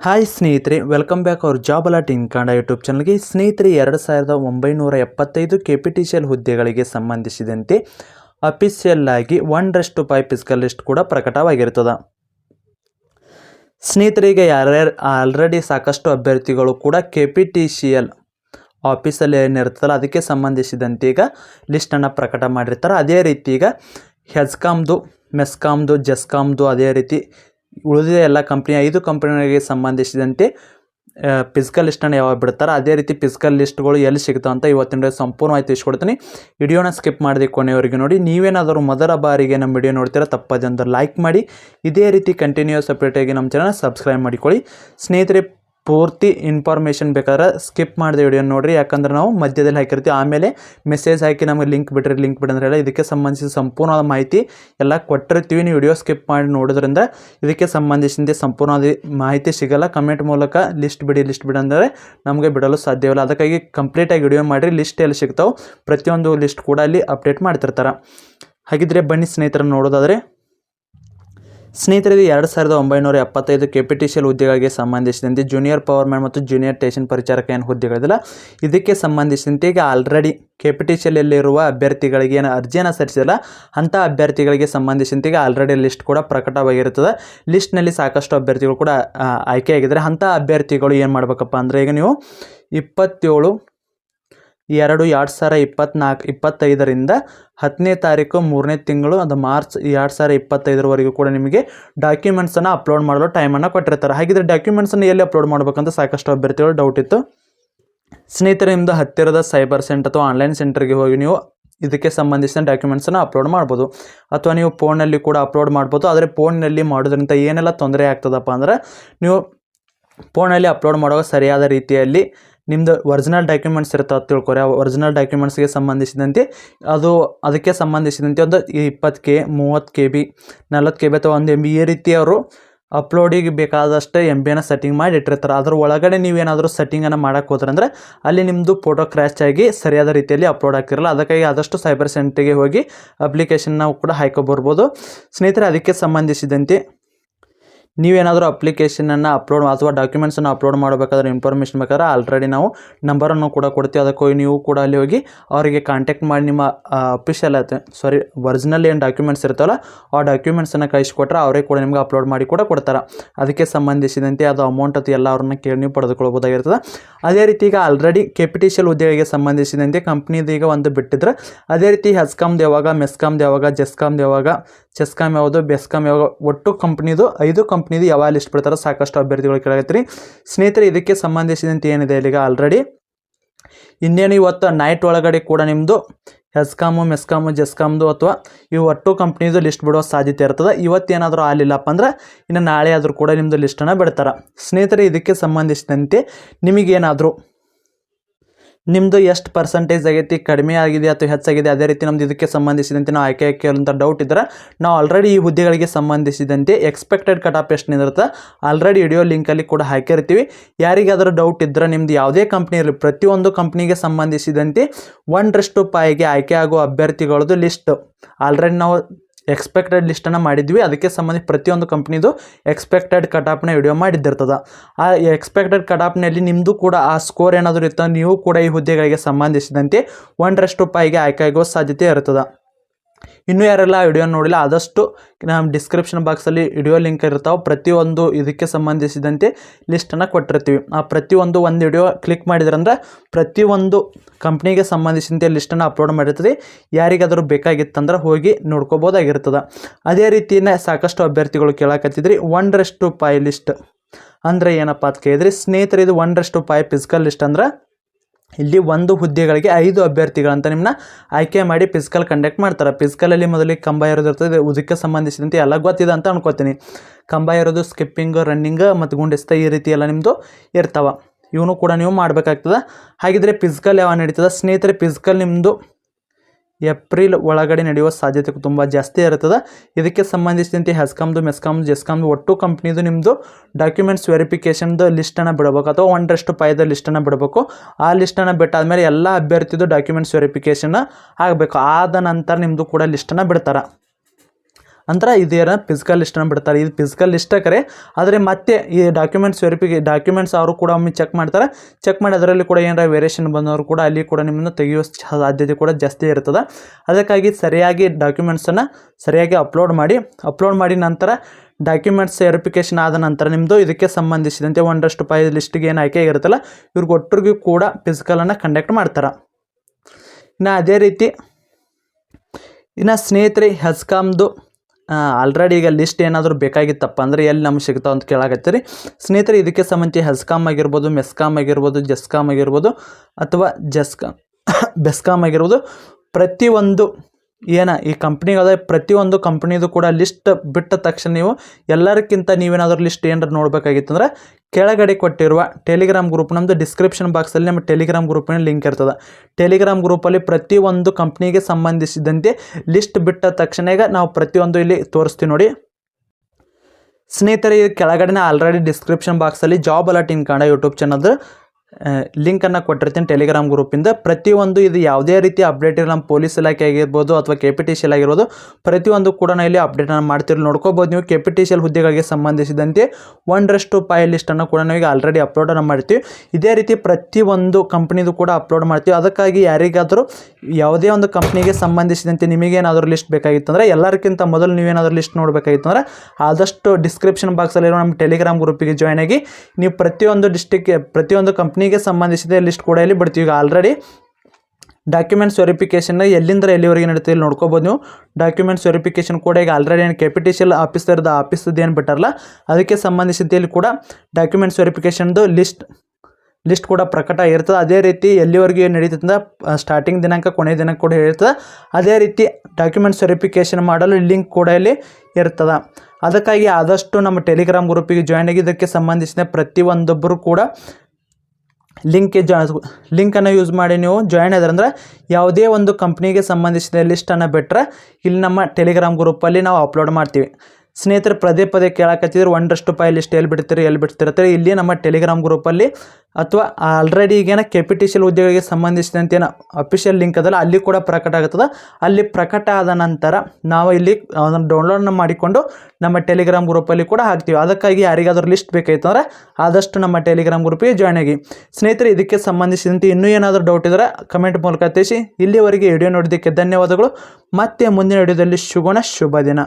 Hi ಸ್ನೇಹಿತರೆ welcome back ಅವ್ರ job alert in Kannada YouTube ಚಾನಲ್ಗೆ ಸ್ನೇಹಿತರೆ, ಎರಡು ಸಾವಿರದ ಒಂಬೈನೂರ ಎಪ್ಪತ್ತೈದು ಕೆ ಪಿ ಟಿ ಸಿ ಹುದ್ದೆಗಳಿಗೆ ಸಂಬಂಧಿಸಿದಂತೆ ಅಫಿಷಿಯಲ್ ಆಗಿ ಒಂದರಷ್ಟು ಪೈ ಫಿಸಿಕಲ್ ಲಿಸ್ಟ್ ಕೂಡ ಪ್ರಕಟವಾಗಿರ್ತದೆ. ಸ್ನೇಹಿತರಿಗೆ ಯಾರ್ಯಾರು ಆಲ್ರೆಡಿ ಸಾಕಷ್ಟು ಅಭ್ಯರ್ಥಿಗಳು ಕೂಡ K P T C L ಆಫೀಸಲ್ಲಿ ಏನಿರ್ತಲ್ಲ ಅದಕ್ಕೆ ಸಂಬಂಧಿಸಿದಂತೆ ಈಗ ಲಿಸ್ಟನ್ನು ಪ್ರಕಟ ಮಾಡಿರ್ತಾರೆ. ಅದೇ ರೀತಿ ಈಗ ಹೆಜ್ಕಾಮ್ದು ಮೆಸ್ಕಾಮ್ದು ಜೆಸ್ಕಾಮ್ದು ಅದೇ ರೀತಿ ಉಳಿದ ಎಲ್ಲ ಕಂಪ್ನಿ ಐದು ಕಂಪ್ನಿಗಳಿಗೆ ಸಂಬಂಧಿಸಿದಂತೆ ಫಿಸಿಕಲ್ ಲಿಸ್ಟನ್ನು ಯಾವಾಗ ಬಿಡ್ತಾರೆ ಅದೇ ರೀತಿ ಫಿಸಿಕಲ್ ಲಿಸ್ಟ್ಗಳು ಎಲ್ಲಿ ಸಿಗ್ತಾವೆ ಅಂತ ಇವತ್ತಿನ ಸಂಪೂರ್ಣವಾಗಿ ತಿಳಿಸ್ಕೊಡ್ತೀನಿ. ವಿಡಿಯೋನ ಸ್ಕಿಪ್ ಮಾಡಿದೆ ಕೊನೆಯವರೆಗೆ ನೋಡಿ. ನೀವೇನಾದರೂ ಮೊದಲ ಬಾರಿಗೆ ನಮ್ಮ ವಿಡಿಯೋ ನೋಡ್ತೀರಾ ತಪ್ಪದೆ ಒಂದು ಲೈಕ್ ಮಾಡಿ. ಇದೇ ರೀತಿ ಕಂಟಿನ್ಯೂಸ್ ಅಪ್ಡೇಟಾಗಿ ನಮ್ಮ ಚಾನಲ್ ಸಬ್ಸ್ಕ್ರೈಬ್ ಮಾಡಿಕೊಳ್ಳಿ. ಸ್ನೇಹಿತರೆ ಪೂರ್ತಿ ಇನ್ಫಾರ್ಮೇಷನ್ ಬೇಕಾದ್ರೆ ಸ್ಕಿಪ್ ಮಾಡಿದೆ ವಿಡಿಯೋ ನೋಡಿರಿ. ಯಾಕಂದ್ರೆ ನಾವು ಮಧ್ಯದಲ್ಲಿ ಹಾಕಿರ್ತೀವಿ. ಆಮೇಲೆ ಮೆಸೇಜ್ ಹಾಕಿ ನಮಗೆ ಲಿಂಕ್ ಬಿಡ್ರಿ ಲಿಂಕ್ ಬಿಡಿ ಹೇಳಿ ಇದಕ್ಕೆ ಸಂಬಂಧಿಸಿದ ಸಂಪೂರ್ಣವಾದ ಮಾಹಿತಿ ಎಲ್ಲ ಕೊಟ್ಟಿರ್ತೀವಿ. ನೀವು ವಿಡಿಯೋ ಸ್ಕಿಪ್ ಮಾಡಿ ನೋಡೋದ್ರಿಂದ ಇದಕ್ಕೆ ಸಂಬಂಧಿಸಿದ ಸಂಪೂರ್ಣವಾದ ಮಾಹಿತಿ ಸಿಗಲ್ಲ. ಕಮೆಂಟ್ ಮೂಲಕ ಲಿಸ್ಟ್ ಬಿಡಿ ಲಿಸ್ಟ್ ಬಿಡಿ ಅಂದರೆ ನಮಗೆ ಬಿಡಲು ಸಾಧ್ಯವಿಲ್ಲ. ಅದಕ್ಕಾಗಿ ಕಂಪ್ಲೀಟಾಗಿ ವಿಡಿಯೋ ಮಾಡಿರಿ. ಲಿಸ್ಟ್ ಎಲ್ಲಿ ಸಿಗ್ತಾವೆ ಪ್ರತಿಯೊಂದು ಲಿಸ್ಟ್ ಕೂಡ ಅಲ್ಲಿ ಅಪ್ಡೇಟ್ ಮಾಡ್ತಿರ್ತಾರೆ. ಹಾಗಿದ್ರೆ ಬನ್ನಿ ಸ್ನೇಹಿತರನ್ನು ನೋಡೋದಾದರೆ ಸ್ನೇಹಿತರಿಗೆ ಎರಡು ಸಾವಿರದ ಒಂಬೈನೂರ ಎಪ್ಪತ್ತೈದು K P T C L ಹುದ್ದೆಗಳಿಗೆ ಸಂಬಂಧಿಸಿದಂತೆ ಜೂನಿಯರ್ ಪವರ್ ಮ್ಯಾನ್ ಮತ್ತು ಜೂನಿಯರ್ ಸ್ಟೇಷನ್ ಪರಿಚಾರಕ ಏನು ಹುದ್ದೆಗಳಿದೆಲ್ಲ ಇದಕ್ಕೆ ಸಂಬಂಧಿಸಿದಂತೆ ಈಗ already K P T C ಎಲ್ಲಿರುವ ಅಭ್ಯರ್ಥಿಗಳಿಗೆ ಏನು ಅರ್ಜಿಯನ್ನು ಸಲ್ಲಿಸಿಲ್ಲ. ಅಂಥ ಅಭ್ಯರ್ಥಿಗಳಿಗೆ ಸಂಬಂಧಿಸಿದಂತೆ ಈಗ ಆಲ್ರೆಡಿ ಲಿಸ್ಟ್ ಕೂಡ ಪ್ರಕಟವಾಗಿರುತ್ತದೆ. ಲಿಸ್ಟ್ನಲ್ಲಿ ಸಾಕಷ್ಟು ಅಭ್ಯರ್ಥಿಗಳು ಕೂಡ ಆಯ್ಕೆಯಾಗಿದ್ದಾರೆ ಅಂಥ ಅಭ್ಯರ್ಥಿಗಳು ಏನು ಮಾಡಬೇಕಪ್ಪ ಅಂದರೆ ಈಗ ನೀವು ಇಪ್ಪತ್ತೇಳು ಎರಡು ಎರಡು ಸಾವಿರ ಇಪ್ಪತ್ನಾಲ್ಕು, ಇಪ್ಪತ್ತೈದರಿಂದ ಹತ್ತನೇ ತಾರೀಕು ಮೂರನೇ ತಿಂಗಳು, ಅದು ಮಾರ್ಚ್ ಎರಡು ಸಾವಿರ ಇಪ್ಪತ್ತೈದರವರೆಗೂ ಕೂಡ ನಿಮಗೆ ಡಾಕ್ಯುಮೆಂಟ್ಸನ್ನು ಅಪ್ಲೋಡ್ ಮಾಡಲು ಟೈಮನ್ನು ಕೊಟ್ಟಿರ್ತಾರೆ. ಹಾಗಿದ್ರೆ ಡಾಕ್ಯುಮೆಂಟ್ಸನ್ನು ಎಲ್ಲಿ ಅಪ್ಲೋಡ್ ಮಾಡಬೇಕಂತ ಸಾಕಷ್ಟು ಅಭ್ಯರ್ಥಿಗಳು ಡೌಟ್ ಇತ್ತು. ಸ್ನೇಹಿತರೆ ನಿಮ್ಮದು ಹತ್ತಿರದ ಸೈಬರ್ ಸೆಂಟರ್ ಅಥವಾ ಆನ್ಲೈನ್ ಸೆಂಟರ್ಗೆ ಹೋಗಿ ನೀವು ಇದಕ್ಕೆ ಸಂಬಂಧಿಸಿದ ಡಾಕ್ಯುಮೆಂಟ್ಸನ್ನು ಅಪ್ಲೋಡ್ ಮಾಡ್ಬೋದು. ಅಥವಾ ನೀವು ಫೋನಲ್ಲಿ ಕೂಡ ಅಪ್ಲೋಡ್ ಮಾಡ್ಬೋದು. ಆದರೆ ಫೋನಲ್ಲಿ ಮಾಡೋದ್ರಿಂದ ಏನೆಲ್ಲ ತೊಂದರೆ ಆಗ್ತದಪ್ಪ ಅಂದ್ರೆ, ನೀವು ಫೋನಲ್ಲಿ ಅಪ್ಲೋಡ್ ಮಾಡುವಾಗ ಸರಿಯಾದ ರೀತಿಯಲ್ಲಿ ನಿಮ್ಮದು ಒರಿಜಿನಲ್ ಡಾಕ್ಯುಮೆಂಟ್ಸ್ ಇರ್ತಾವೆ ತಿಳ್ಕೊರಿ. ಆ ಒರಿಜಿನಲ್ ಡಾಕ್ಯುಮೆಂಟ್ಸ್ಗೆ ಸಂಬಂಧಿಸಿದಂತೆ ಅದು ಅದಕ್ಕೆ ಸಂಬಂಧಿಸಿದಂತೆ ಒಂದು ಇಪ್ಪತ್ತು ಕೆ, ಮೂವತ್ತು ಕೆ ಬಿ, ನಲ್ವತ್ತು ಕೆ ಬಿ ಅಥವಾ ಒಂದು ಎಂ ಬಿ ಈ ರೀತಿ ಅವರು ಅಪ್ಲೋಡಿಗೆ ಬೇಕಾದಷ್ಟು ಎಂ ಬಿಯನ್ನು ಸೆಟ್ಟಿಂಗ್ ಮಾಡಿ ಇಟ್ಟಿರ್ತಾರೆ. ಅದ್ರ ಒಳಗಡೆ ನೀವೇನಾದರೂ ಸೆಟ್ಟಿಂಗನ್ನು ಮಾಡೋಕ್ಕೆ ಹೋದ್ರಂದ್ರೆ ಅಲ್ಲಿ ನಿಮ್ಮದು ಫೋಟೋ ಕ್ರ್ಯಾಶ್ ಆಗಿ ಸರಿಯಾದ ರೀತಿಯಲ್ಲಿ ಅಪ್ಲೋಡ್ ಆಗ್ತಿರಲ್ಲ ಅದಕ್ಕಾಗಿ ಆದಷ್ಟು ಸೈಬರ್ ಸೆಂಟ್ರಿಗೆ ಹೋಗಿ ಅಪ್ಲಿಕೇಶನ್ನ ಕೂಡ ಹಾಕೊಬರ್ಬೋದು ಸ್ನೇಹಿತರೆ, ಅದಕ್ಕೆ ಸಂಬಂಧಿಸಿದಂತೆ ನೀವೇನಾದರೂ ಅಪ್ಲಿಕೇಶನನ್ನು ಅಪ್ಲೋಡ್ ಅಥವಾ ಡಾಕ್ಯುಮೆಂಟ್ಸನ್ನು ಅಪ್ಲೋಡ್ ಮಾಡಬೇಕಾದ್ರೆ ಇನ್ಫಾರ್ಮೇಷನ್ ಬೇಕಾದ್ರೆ ಆಲ್ರೆಡಿ ನಾವು ನಂಬರನ್ನು ಕೂಡ ಕೊಡ್ತೀವಿ. ಅದಕ್ಕೆ ನೀವು ಕೂಡ ಅಲ್ಲಿ ಹೋಗಿ ಅವರಿಗೆ ಕಾಂಟ್ಯಾಕ್ಟ್ ಮಾಡಿ ನಿಮ್ಮ ಅಫಿಷಿಯಲ್ ಸಾರಿ ಒರಿಜಿನಲ್ ಏನು ಡಾಕ್ಯುಮೆಂಟ್ಸ್ ಇರ್ತಾವಲ್ಲ ಆ ಡಾಕ್ಯುಮೆಂಟ್ಸನ್ನು ಕಳಿಸ್ಕೊಟ್ರೆ ಅವರೇ ಕೂಡ ನಿಮ್ಗೆ ಅಪ್ಲೋಡ್ ಮಾಡಿ ಕೂಡ ಕೊಡ್ತಾರೆ. ಅದಕ್ಕೆ ಸಂಬಂಧಿಸಿದಂತೆ ಅದು ಅಮೌಂಟ್ ಅದು ಎಲ್ಲ ಅವ್ರನ್ನ ಕೇಳಿ ನೀವು ಪಡೆದುಕೊಳ್ಬೋದಾಗಿರ್ತದೆ. ಅದೇ ರೀತಿ ಈಗ ಆಲ್ರೆಡಿ ಕೆಪಿಟಿಷಿಯಲ್ ಹುದ್ದೆಗಳಿಗೆ ಸಂಬಂಧಿಸಿದಂತೆ ಕಂಪ್ನಿದು ಈಗ ಒಂದು ಬಿಟ್ಟಿದ್ರೆ, ಅದೇ ರೀತಿ ಹೆಸ್ಕಾಮ್ದು ಯಾವಾಗ ಮೆಸ್ಕಾಮ್ದು ಯಾವಾಗ ಜೆಸ್ಕಾಮ್ದು ಯಾವಾಗ ಚೆಸ್ಕಾಮ್ ಯಾವುದು ಬೆಸ್ಕಾಮ್ ಯಾವಾಗ, ಒಟ್ಟು ಕಂಪ್ನಿದು ಐದು ಕಂಪ್ನಿದು ಯಾವಾಗ ಲಿಸ್ಟ್ ಬಿಡ್ತಾರೋ ಸಾಕಷ್ಟು ಅಭ್ಯರ್ಥಿಗಳು ಕೇಳಾಗತ್ತೀರಿ ಸ್ನೇಹಿತರೆ, ಇದಕ್ಕೆ ಸಂಬಂಧಿಸಿದಂತೆ ಏನಿದೆ ಇಲ್ಲಿಗ ಆಲ್ರೆಡಿ ಇನ್ನೇನು ಇವತ್ತು ನೈಟ್ ಒಳಗಡೆ ಕೂಡ ನಿಮ್ಮದು ಎಸ್ಕಾಮು ಮೆಸ್ಕಾಮು ಜೆಸ್ಕಾಮ್ದು ಅಥವಾ ಇವು ಒಟ್ಟು ಕಂಪ್ನಿದು ಲಿಸ್ಟ್ ಬಿಡೋ ಸಾಧ್ಯತೆ ಇರ್ತದೆ. ಇವತ್ತೇನಾದರೂ ಆಗಲಿಲ್ಲಪ್ಪ ಅಂದ್ರೆ ಇನ್ನು ನಾಳೆ ಆದರೂ ಕೂಡ ನಿಮ್ಮದು ಲಿಸ್ಟನ್ನು ಬಿಡ್ತಾರೆ. ಸ್ನೇಹಿತರೆ, ಇದಕ್ಕೆ ಸಂಬಂಧಿಸಿದಂತೆ ನಿಮಗೇನಾದರೂ ನಿಮ್ಮದು ಎಷ್ಟು ಪರ್ಸೆಂಟೇಜ್ ಆಗೈತಿ? ಕಡಿಮೆ ಆಗಿದೆ ಅಥವಾ ಹೆಚ್ಚಾಗಿದೆ? ಅದೇ ರೀತಿ ನಮ್ದು ಇದಕ್ಕೆ ಸಂಬಂಧಿಸಿದಂತೆ ನಾವು ಆಯ್ಕೆ ಕೇಳುವಂಥ ಡೌಟ್ ಇದ್ದರೆ ನಾವು ಆಲ್ರೆಡಿ ಈ ಹುದ್ದೆಗಳಿಗೆ ಸಂಬಂಧಿಸಿದಂತೆ ಎಕ್ಸ್ಪೆಕ್ಟೆಡ್ ಕಟ್ ಆಫ್ ಎಷ್ಟು ನಿಂದಿರುತ್ತೆ. ಆಲ್ರೆಡಿ ವಿಡಿಯೋ ಲಿಂಕಲ್ಲಿ ಕೂಡ ಹಾಕಿರ್ತೀವಿ. ಯಾರಿಗಾದರೂ ಡೌಟ್ ಇದ್ದರೆ ನಿಮ್ದು ಯಾವುದೇ ಕಂಪ್ನಿ ಇರಲಿ, ಪ್ರತಿಯೊಂದು ಕಂಪ್ನಿಗೆ ಸಂಬಂಧಿಸಿದಂತೆ ಒಂದರಷ್ಟು ಪಾಯಿಗೆ ಆಯ್ಕೆ ಆಗೋ ಅಭ್ಯರ್ಥಿಗಳದ್ದು ಲಿಸ್ಟ್ ಆಲ್ರೆಡಿ ನಾವು ಎಕ್ಸ್ಪೆಕ್ಟೆಡ್ ಲಿಸ್ಟನ್ನು ಮಾಡಿದ್ವಿ. ಅದಕ್ಕೆ ಸಂಬಂಧಿ ಪ್ರತಿಯೊಂದು ಕಂಪ್ನಿದು ಎಕ್ಸ್ಪೆಕ್ಟೆಡ್ ಕಟಾಪ್ನ ವಿಡಿಯೋ ಮಾಡಿದ್ದಿರ್ತದೆ. ಆ ಎಕ್ಸ್ಪೆಕ್ಟೆಡ್ ಕಟಾಪ್ನಲ್ಲಿ ನಿಮ್ಮದು ಕೂಡ ಆ ಸ್ಕೋರ್ ಏನಾದರೂ ಇರ್ತದೆ ನೀವು ಕೂಡ ಈ ಹುದ್ದೆಗಳಿಗೆ ಸಂಬಂಧಿಸಿದಂತೆ ಒಂದರಷ್ಟು ರೂಪಾಯಿಗೆ ಆಯ್ಕೆ ಆಗುವ ಸಾಧ್ಯತೆ ಇರ್ತದೆ. ಇನ್ನೂ ಯಾರೆಲ್ಲ ವಿಡಿಯೋ ನೋಡಿಲ್ಲ, ಆದಷ್ಟು ನಮ್ಮ ಡಿಸ್ಕ್ರಿಪ್ಷನ್ ಬಾಕ್ಸಲ್ಲಿ ವಿಡಿಯೋ ಲಿಂಕ್ ಇರ್ತಾವೆ ಪ್ರತಿಯೊಂದು ಇದಕ್ಕೆ ಸಂಬಂಧಿಸಿದಂತೆ ಲಿಸ್ಟನ್ನು ಕೊಟ್ಟಿರ್ತೀವಿ. ಆ ಪ್ರತಿಯೊಂದು ಒಂದು ವಿಡಿಯೋ ಕ್ಲಿಕ್ ಮಾಡಿದ್ರಂದ್ರೆ ಪ್ರತಿಯೊಂದು ಕಂಪ್ನಿಗೆ ಸಂಬಂಧಿಸಿದಂತೆ ಲಿಸ್ಟನ್ನು ಅಪ್ಲೋಡ್ ಮಾಡಿರ್ತದೆ ಯಾರಿಗಾದರೂ ಬೇಕಾಗಿತ್ತಂದ್ರೆ ಹೋಗಿ ನೋಡ್ಕೋಬೋದಾಗಿರ್ತದೆ. ಅದೇ ರೀತಿಯೇ ಸಾಕಷ್ಟು ಅಭ್ಯರ್ಥಿಗಳು ಕೇಳಕತ್ತಿದ್ರಿ. ಟು ಪೈ ಲಿಸ್ಟ್ ಅಂದರೆ ಏನಪ್ಪ ಅಂತ ಕೇಳಿದ್ರಿ. One rest to five physical list ಅಂದ್ರೆ ಇಲ್ಲಿ ಒಂದು ಹುದ್ದೆಗಳಿಗೆ ಐದು ಅಭ್ಯರ್ಥಿಗಳಂತ ನಿಮ್ಮನ್ನ ಆಯ್ಕೆ ಮಾಡಿ ಫಿಸಿಕಲ್ ಕಂಡಕ್ಟ್ ಮಾಡ್ತಾರೆ. ಫಿಸಿಕಲಲ್ಲಿ ಮೊದಲಿಗೆ ಕಂಬ ಇರೋದು ಇರ್ತದೆ ಇದಕ್ಕೆ ಸಂಬಂಧಿಸಿದಂತೆ ಎಲ್ಲ ಗೊತ್ತಿದೆ ಅಂತ ಅನ್ಕೋತೀನಿ. ಕಂಬ ಇರೋದು ಸ್ಕಿಪ್ಪಿಂಗ್ ರನ್ನಿಂಗ್ ಮತ್ತು ಗುಂಡೆಸ್ತ ಈ ರೀತಿ ಎಲ್ಲ ನಿಮ್ಮದು ಇರ್ತಾವೆ. ಇವನು ಕೂಡ ನೀವು ಮಾಡಬೇಕಾಗ್ತದೆ. ಹಾಗಿದ್ರೆ ಫಿಸಿಕಲ್ ಯಾವ ನಡೀತದೆ? ಸ್ನೇಹಿತರೆ ಫಿಸಿಕಲ್ ನಿಮ್ಮದು ಏಪ್ರಿಲ್ ಒಳಗಡೆ ನಡೆಯುವ ಸಾಧ್ಯತೆ ತುಂಬ ಜಾಸ್ತಿ ಇರ್ತದೆ ಇದಕ್ಕೆ ಸಂಬಂಧಿಸಿದಂತೆ ಹೆಸ್ಕಾಮ್ದು ಮೆಸ್ಕಾಮ್ದು ಜೆಸ್ಕಾಮ್ದು ಒಟ್ಟು ಕಂಪ್ನಿದು ನಿಮ್ಮದು ಡಾಕ್ಯುಮೆಂಟ್ಸ್ ವೆರಿಫಿಕೇಷನ್ದು ಲಿಸ್ಟನ್ನು ಬಿಡಬೇಕು ಅಥವಾ ಒಂದರಷ್ಟು ಪಾಯದ ಲಿಸ್ಟನ್ನು ಬಿಡಬೇಕು. ಆ ಲಿಸ್ಟನ್ನು ಬಿಟ್ಟಾದ್ಮೇಲೆ ಎಲ್ಲ ಅಭ್ಯರ್ಥಿದು ಡಾಕ್ಯುಮೆಂಟ್ಸ್ ವೆರಿಫಿಕೇಷನ್ ಆಗಬೇಕು. ಆದ ನಂತರ ನಿಮ್ಮದು ಕೂಡ ಲಿಸ್ಟನ್ನು ಬಿಡ್ತಾರೆ. ಅಂದ್ರೆ ಇದೇನ ಫಿಸಿಕಲ್ ಲಿಸ್ಟನ್ನು ಬಿಡ್ತಾರೆ. ಇದು ಫಿಸಿಕಲ್ ಲಿಸ್ಟ್ ಕರೆ. ಆದರೆ ಮತ್ತೆ ಈ ಡಾಕ್ಯುಮೆಂಟ್ಸ್ ವೆರಿಫಿಕೇ ಡಾಕ್ಯುಮೆಂಟ್ಸ್ ಅವರು ಕೂಡ ಒಮ್ಮೆ ಚೆಕ್ ಮಾಡ್ತಾರೆ. ಚೆಕ್ ಮಾಡಿ ಅದರಲ್ಲಿ ಕೂಡ ಏನಾರ ವೇರಿಯೇಷನ್ ಬಂದವರು ಕೂಡ ಅಲ್ಲಿ ಕೂಡ ನಿಮ್ಮನ್ನು ತೆಗೆಯುವ ಸಾಧ್ಯತೆ ಕೂಡ ಜಾಸ್ತಿ ಇರ್ತದೆ. ಅದಕ್ಕಾಗಿ ಸರಿಯಾಗಿ ಡಾಕ್ಯುಮೆಂಟ್ಸನ್ನು ಸರಿಯಾಗಿ ಅಪ್ಲೋಡ್ ಮಾಡಿ. ಅಪ್ಲೋಡ್ ಮಾಡಿ ನಂತರ ಡಾಕ್ಯುಮೆಂಟ್ಸ್ ವೆರಿಫಿಕೇಶನ್ ಆದ ನಂತರ ನಿಮ್ಮದು ಇದಕ್ಕೆ ಸಂಬಂಧಿಸಿದಂತೆ ಒಂದಷ್ಟು ಪೈ ಲಿಸ್ಟಿಗೆ ಏನು ಆಯ್ಕೆ ಆಗಿರುತ್ತಲ್ಲ ಇವ್ರಿಗೆ ಒಟ್ಟರಿಗೂ ಕೂಡ ಫಿಸಿಕಲನ್ನು ಕಂಡಕ್ಟ್ ಮಾಡ್ತಾರೆ. ಇನ್ನು ಅದೇ ರೀತಿ ಇನ್ನು ಸ್ನೇಹಿತರೆ ಹೆಸ್ಕಾಮ್ದು ಆಲ್ರೆಡಿ ಈಗ ಲಿಸ್ಟ್ ಏನಾದರೂ ಬೇಕಾಗಿತ್ತಪ್ಪ ಅಂದರೆ ಎಲ್ಲಿ ನಮ್ಗೆ ಸಿಗ್ತಾವೆ ಅಂತ ಕೇಳಾಕತ್ತೀರಿ. ಸ್ನೇಹಿತರೆ, ಇದಕ್ಕೆ ಸಂಬಂಧಿ ಹೆಸ್ಕಾಮ್ ಆಗಿರ್ಬೋದು ಮೆಸ್ಕಾಮ್ ಆಗಿರ್ಬೋದು ಜೆಸ್ಕಾಮ್ ಆಗಿರ್ಬೋದು ಅಥವಾ ಜಸ್ಕಾಮ್ ಬೆಸ್ಕಾಮ್ ಆಗಿರ್ಬೋದು, ಪ್ರತಿಯೊಂದು ಏನ, ಈ ಕಂಪ್ನಿಗದ ಪ್ರತಿಯೊಂದು ಕಂಪ್ನಿದು ಕೂಡ ಲಿಸ್ಟ್ ಬಿಟ್ಟ ತಕ್ಷಣ ನೀವು ಎಲ್ಲರಿಗಿಂತ ನೀವೇನಾದರೂ ಲಿಸ್ಟ್ ಏನಾರು ನೋಡಬೇಕಾಗಿತ್ತಂದ್ರೆ ಕೆಳಗಡೆ ಕೊಟ್ಟಿರುವ ಟೆಲಿಗ್ರಾಮ್ ಗ್ರೂಪ್ ನಮ್ಮದು ಡಿಸ್ಕ್ರಿಪ್ಷನ್ ಬಾಕ್ಸಲ್ಲಿ ನಮ್ಮ ಟೆಲಿಗ್ರಾಮ್ ಗ್ರೂಪಿನ ಲಿಂಕ್ ಇರ್ತದೆ. ಟೆಲಿಗ್ರಾಮ್ ಗ್ರೂಪಲ್ಲಿ ಪ್ರತಿಯೊಂದು ಕಂಪ್ನಿಗೆ ಸಂಬಂಧಿಸಿದಂತೆ ಲಿಸ್ಟ್ ಬಿಟ್ಟ ತಕ್ಷಣ ನಾವು ಪ್ರತಿಯೊಂದು ಇಲ್ಲಿ ತೋರಿಸ್ತೀವಿ ನೋಡಿ. ಸ್ನೇಹಿತರೆ ಕೆಳಗಡೆನೇ ಕೆಳಗಡೆ ಆಲ್ರೆಡಿ ಡಿಸ್ಕ್ರಿಪ್ಷನ್ ಬಾಕ್ಸಲ್ಲಿ job alert in Kannada YouTube ಚಾನಲ್ದು ಲಿಂಕನ್ನು ಕೊಟ್ಟಿರ್ತೀನಿ ಟೆಲಿಗ್ರಾಮ್ ಗ್ರೂಪಿಂದ ಪ್ರತಿಯೊಂದು ಇದು ಯಾವುದೇ ರೀತಿ ಅಪ್ಡೇಟ್ ಇರೋ ನಮ್ಮ ಪೊಲೀಸ್ ಇಲಾಖೆ ಆಗಿರ್ಬೋದು ಅಥವಾ ಕೆ ಪಿ ಟಿ ಸಿ ಆಗಿರ್ಬೋದು, ಪ್ರತಿಯೊಂದು ಕೂಡ ನಾವು ಇಲ್ಲಿ ಅಪ್ಡೇಟನ್ನು ಮಾಡ್ತಿರೋ ನೋಡ್ಕೋಬೋದು. ನೀವು K P T C L ಹುದ್ದೆಗಳಿಗೆ ಸಂಬಂಧಿಸಿದಂತೆ ಒಂದರಷ್ಟು ಪೈ ಲಿಸ್ಟನ್ನು ಕೂಡ ನಾವು ಈಗ ಆಲ್ರೆಡಿ ಅಪ್ಲೋಡನ್ನು ಮಾಡ್ತೀವಿ. ಇದೇ ರೀತಿ ಪ್ರತಿಯೊಂದು ಕಂಪ್ನಿದು ಕೂಡ ಅಪ್ಲೋಡ್ ಮಾಡ್ತೀವಿ. ಅದಕ್ಕಾಗಿ ಯಾರಿಗಾದರೂ ಯಾವುದೇ ಒಂದು ಕಂಪ್ನಿಗೆ ಸಂಬಂಧಿಸಿದಂತೆ ನಿಮಗೇನಾದರೂ ಲಿಸ್ಟ್ ಬೇಕಾಗಿತ್ತು ಅಂದ್ರೆ ಎಲ್ಲರಿಗಿಂತ ಮೊದಲು ನೀವೇನಾದರೂ ಲಿಸ್ಟ್ ನೋಡಬೇಕಾಗಿತ್ತು ಅಂದ್ರೆ, ಆದಷ್ಟು ಡಿಸ್ಕ್ರಿಪ್ಷನ್ ಬಾಕ್ಸಲ್ಲಿರೋ ನಮ್ಮ ಟೆಲಿಗ್ರಾಮ್ ಗ್ರೂಪಿಗೆ ಜಾಯ್ನ್ ಆಗಿ, ನೀವು ಪ್ರತಿಯೊಂದು ಡಿಸ್ಟಿಕ್ ಪ್ರತಿಯೊಂದು ಕಂಪ್ನಿಗೆ ಸಂಬಂಧಿಸಿದ ಲಿಸ್ಟ್ ಕೂಡ ಇಲ್ಲಿ ಬಿಡ್ತೀವಿ. ಈಗ ಆಲ್ರೆಡಿ ಡಾಕ್ಯುಮೆಂಟ್ಸ್ ವೆರಿಫಿಕೇಷನ್ ಎಲ್ಲಿಂದ ಎಲ್ಲಿವರೆಗೆ ನಡೀತದೆ ಇಲ್ಲಿ ನೋಡ್ಕೋಬೋದು ನೀವು. ಡಾಕ್ಯುಮೆಂಟ್ಸ್ ವೆರಿಫಿಕೇಷನ್ ಕೂಡ ಈಗ ಆಲ್ರೆಡಿ ಏನು ಕೆ ಆಫೀಸರ್ದ ಆಫೀಸದ್ದು ಏನು ಬಿಟ್ಟಾರಲ್ಲ, ಅದಕ್ಕೆ ಸಂಬಂಧಿಸಿದ ಇಲ್ಲಿ ಕೂಡ ಡಾಕ್ಯುಮೆಂಟ್ಸ್ ವೆರಿಫಿಕೇಷನ್ದು ಲಿಸ್ಟ್ ಲಿಸ್ಟ್ ಕೂಡ ಪ್ರಕಟ ಇರ್ತದೆ ಅದೇ ರೀತಿ ಎಲ್ಲಿವರೆಗೆ ನಡೀತದೆ ಸ್ಟಾರ್ಟಿಂಗ್ ದಿನಾಂಕ, ಕೊನೆಯ ದಿನಾಂಕ ಕೂಡ ಇರ್ತದೆ ಅದೇ ರೀತಿ ಡಾಕ್ಯುಮೆಂಟ್ಸ್ ವೆರಿಫಿಕೇಷನ್ ಮಾಡಲು ಲಿಂಕ್ ಕೂಡ ಇಲ್ಲಿ ಇರ್ತದೆ. ಅದಕ್ಕಾಗಿ ಆದಷ್ಟು ನಮ್ಮ ಟೆಲಿಗ್ರಾಮ್ ಗ್ರೂಪಿಗೆ ಜಾಯ್ನ್ ಆಗಿ ಇದಕ್ಕೆ ಸಂಬಂಧಿಸಿದ ಪ್ರತಿಯೊಂದೊಬ್ಬರು ಕೂಡ ಲಿಂಕ್ಗೆ ಜಾ ಲಿಂಕನ್ನು ಯೂಸ್ ಮಾಡಿ ನೀವು ಜಾಯ್ನ್ ಅಂದರೆ ಯಾವುದೇ ಒಂದು ಕಂಪ್ನಿಗೆ ಸಂಬಂಧಿಸಿದ ಲಿಸ್ಟನ್ನು ಬಿಟ್ಟರೆ ಇಲ್ಲಿ ನಮ್ಮ ಟೆಲಿಗ್ರಾಮ್ ಗ್ರೂಪಲ್ಲಿ ನಾವು ಅಪ್ಲೋಡ್ ಮಾಡ್ತೀವಿ. ಸ್ನೇಹಿತರು, ಪದೇ ಪದೇ ಕೇಳಕತ್ತಿದ್ರೆ ಒಂದಷ್ಟು ಪೈ ಲಿಸ್ಟ್ ಎಲ್ಲಿ ಬಿಡ್ತೀರಿ, ಎಲ್ಲಿ ಬಿಡ್ತಿರ್ತಾರೆ, ಇಲ್ಲಿ ನಮ್ಮ ಟೆಲಿಗ್ರಾಮ್ ಗ್ರೂಪಲ್ಲಿ ಅಥವಾ ಆಲ್ರೆಡಿ ಈಗೇನ ಕೆಪಿಟಿಷಿಯಲ್ ಉದ್ಯೋಗಕ್ಕೆ ಸಂಬಂಧಿಸಿದಂತೆ ಏನೋ ಅಫಿಷಿಯಲ್ ಲಿಂಕ್ ಅದಲ್ಲ, ಅಲ್ಲಿ ಕೂಡ ಪ್ರಕಟ ಆಗುತ್ತದೆ. ಅಲ್ಲಿ ಪ್ರಕಟ ಆದ ನಂತರ ನಾವು ಇಲ್ಲಿ ಅದನ್ನು ಡೌನ್ಲೋಡ್ನ ಮಾಡಿಕೊಂಡು ನಮ್ಮ ಟೆಲಿಗ್ರಾಮ್ ಗ್ರೂಪಲ್ಲಿ ಕೂಡ ಹಾಕ್ತೀವಿ. ಅದಕ್ಕಾಗಿ ಯಾರಿಗಾದರೂ ಲಿಸ್ಟ್ ಬೇಕಾಯ್ತಂದ್ರೆ ಆದಷ್ಟು ನಮ್ಮ ಟೆಲಿಗ್ರಾಮ್ ಗ್ರೂಪಿಗೆ ಜಾಯ್ನ್ ಆಗಿ. ಸ್ನೇಹಿತರೆ, ಇದಕ್ಕೆ ಸಂಬಂಧಿಸಿದಂತೆ ಇನ್ನೂ ಏನಾದರೂ ಡೌಟ್ ಇದ್ದರೆ ಕಮೆಂಟ್ ಮೂಲಕ ತಿಳಿಸಿ. ಇಲ್ಲಿವರೆಗೆ ವಿಡಿಯೋ ನೋಡಿದ್ದಕ್ಕೆ ಧನ್ಯವಾದಗಳು. ಮತ್ತೆ ಮುಂದಿನ ವಿಡಿಯೋದಲ್ಲಿ ಶುಭನ ಶುಭ ದಿನ.